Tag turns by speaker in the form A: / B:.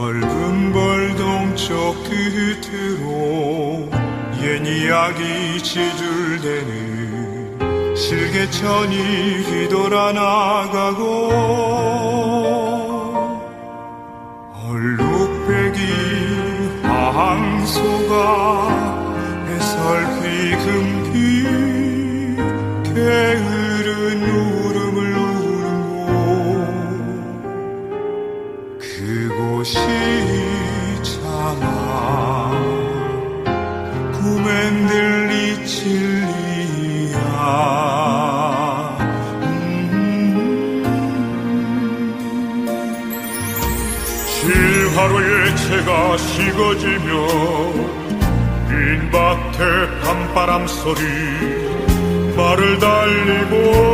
A: 넓은 벌동쪽 끝으로 옛 이야기 지줄대는 실개천이 휘돌아 나가고 얼룩배기 황소가 해설피 금기 참아. 꿈엔 들리 진리야. 실하루의 채가 식어지며 빈 밭에 밤바람 소리 말을 달리고